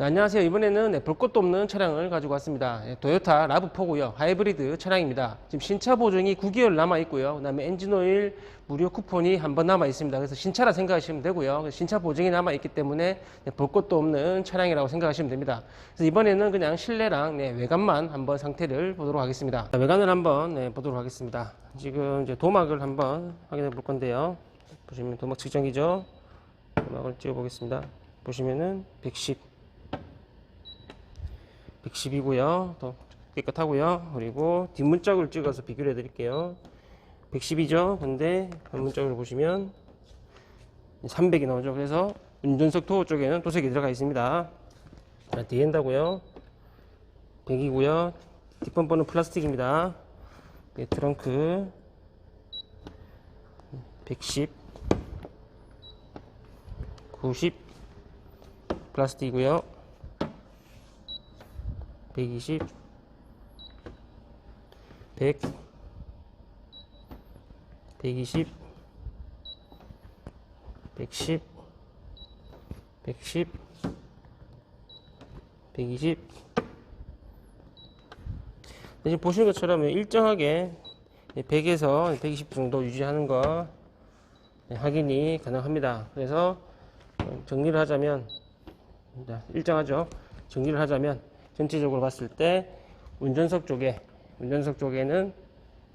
네, 안녕하세요. 이번에는 네, 볼 것도 없는 차량을 가지고 왔습니다. 예, 토요타 라브4고요. 하이브리드 차량입니다. 지금 신차 보증이 9개월 남아 있고요. 그다음에 엔진오일 무료 쿠폰이 한 번 남아 있습니다. 그래서 신차라 생각하시면 되고요. 신차 보증이 남아 있기 때문에 네, 볼 것도 없는 차량이라고 생각하시면 됩니다. 그래서 이번에는 그냥 실내랑 네, 외관만 한번 상태를 보도록 하겠습니다. 자, 외관을 한번 네, 보도록 하겠습니다. 지금 이제 도막을 한번 확인해 볼 건데요. 보시면 도막 측정기죠. 도막을 찍어 보겠습니다. 보시면은 110 110이고요. 더 깨끗하고요. 그리고 뒷문짝을 찍어서 비교를 해드릴게요. 110이죠. 근데 앞문짝을 보시면 300이 나오죠. 그래서 운전석 도어 쪽에는 도색이 들어가 있습니다. 자, 디엔다고요. 100이고요. 뒷범퍼는 플라스틱입니다. 예, 트렁크 110 90 플라스틱이고요. 120 100 120 110 110 120 지금 보시는 것처럼 일정하게 100에서 120 정도 유지하는 거 네, 확인이 가능합니다. 그래서 어, 정리를 하자면 자, 일정하죠. 정리를 하자면 전체적으로 봤을 때 운전석 쪽에 운전석 쪽에는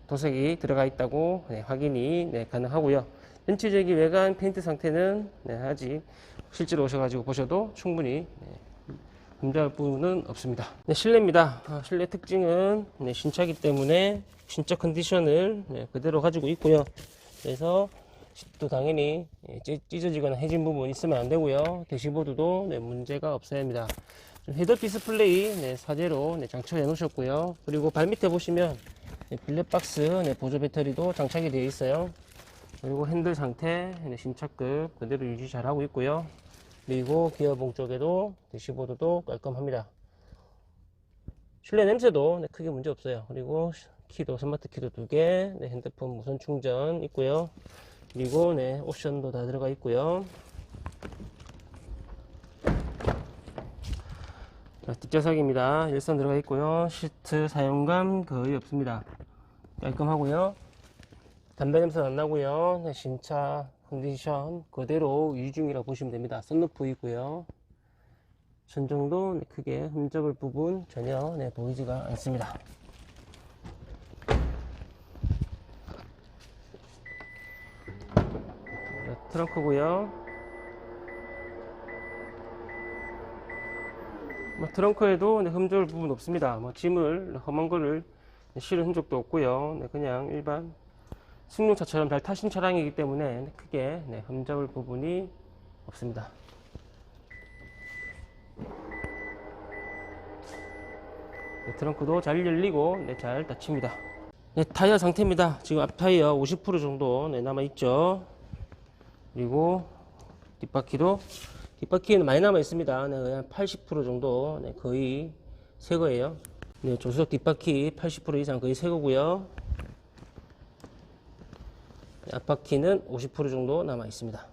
도색이 들어가 있다고 네, 확인이 네, 가능하고요. 전체적인 외관 페인트 상태는 네, 아직 실제로 오셔가지고 보셔도 충분히 네, 검증할 부분은 없습니다. 네, 실내입니다. 아, 실내 특징은 네, 신차기 때문에 신차 컨디션을 네, 그대로 가지고 있고요. 그래서 또 당연히 예, 찢- 찢어지거나 해진 부분 있으면 안 되고요. 대시보드도 네, 문제가 없어야 합니다. 헤더 디스플레이 네, 사제로 네, 장착해 놓으셨고요. 그리고 발 밑에 보시면 네, 블랙박스 네, 보조 배터리도 장착이 되어 있어요. 그리고 핸들 상태 네, 신차급 그대로 유지 잘 하고 있고요. 그리고 기어봉 쪽에도 대시보드도 깔끔합니다. 실내 냄새도 네, 크게 문제 없어요. 그리고 키도 스마트 키도 두 개, 네, 핸드폰 무선 충전 있고요. 그리고 네 옵션도 다 들어가 있고요. 자, 뒷좌석입니다. 일선 들어가 있고요. 시트 사용감 거의 없습니다. 깔끔하고요. 담배 냄새 안 나고요. 네, 신차 컨디션 그대로 유지 중이라고 보시면 됩니다. 썬루프 있고요. 천정도 네, 크게 흠잡을 부분 전혀 네, 보이지가 않습니다. 네, 트렁크고요. 뭐 트렁크에도 네, 흠잡을 부분 없습니다. 뭐 짐을 험한 거를 네, 실은 흔적도 없고요. 네, 그냥 일반 승용차처럼 잘 타신 차량이기 때문에 네, 크게 네, 흠잡을 부분이 없습니다. 네, 트렁크도 잘 열리고 네, 잘 닫힙니다. 네, 타이어 상태입니다. 지금 앞 타이어 50% 정도 네, 남아 있죠. 그리고 뒷바퀴도 뒷바퀴는 많이 남아 있습니다. 네, 그냥 80% 정도 네, 거의 새 거예요. 네, 조수석 뒷바퀴 80% 이상 거의 새 거고요. 네, 앞바퀴는 50% 정도 남아 있습니다.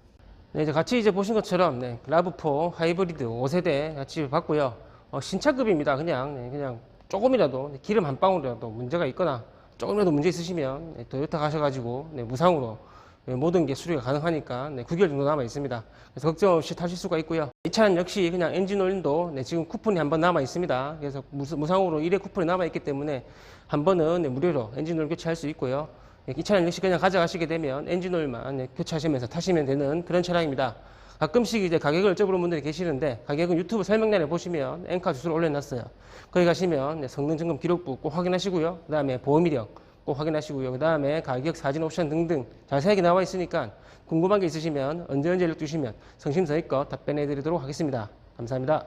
네, 이제 같이 이제 보신 것처럼 네, 라브4 하이브리드 5세대 같이 봤고요. 어, 신차급입니다. 그냥 네, 그냥 조금이라도 네, 기름 한 방울이라도 문제가 있거나 조금이라도 문제 있으시면 네, 토요타 가셔가지고 네, 무상으로 네, 모든 게 수리가 가능하니까 네, 9개월 정도 남아 있습니다. 그래서 걱정 없이 타실 수가 있고요. 이 차는 역시 그냥 엔진 오일도 네, 지금 쿠폰이 한 번 남아 있습니다. 그래서 무상으로 1회 쿠폰이 남아 있기 때문에 한 번은 네, 무료로 엔진 오일 교체할 수 있고요. 네, 이 차는 역시 그냥 가져가시게 되면 엔진 오일만 네, 교체하시면서 타시면 되는 그런 차량입니다. 가끔씩 이제 가격을 여쭤보는 분들이 계시는데 가격은 유튜브 설명란에 보시면 엔카 주소를 올려놨어요. 거기 가시면 네, 성능 점검 기록부 꼭 확인하시고요. 그 다음에 보험 이력 꼭 확인하시고요. 그 다음에 가격, 사진, 옵션 등등 자세하게 나와 있으니까 궁금한 게 있으시면 언제 언제 연락 주시면 성심성의껏 답변해 드리도록 하겠습니다. 감사합니다.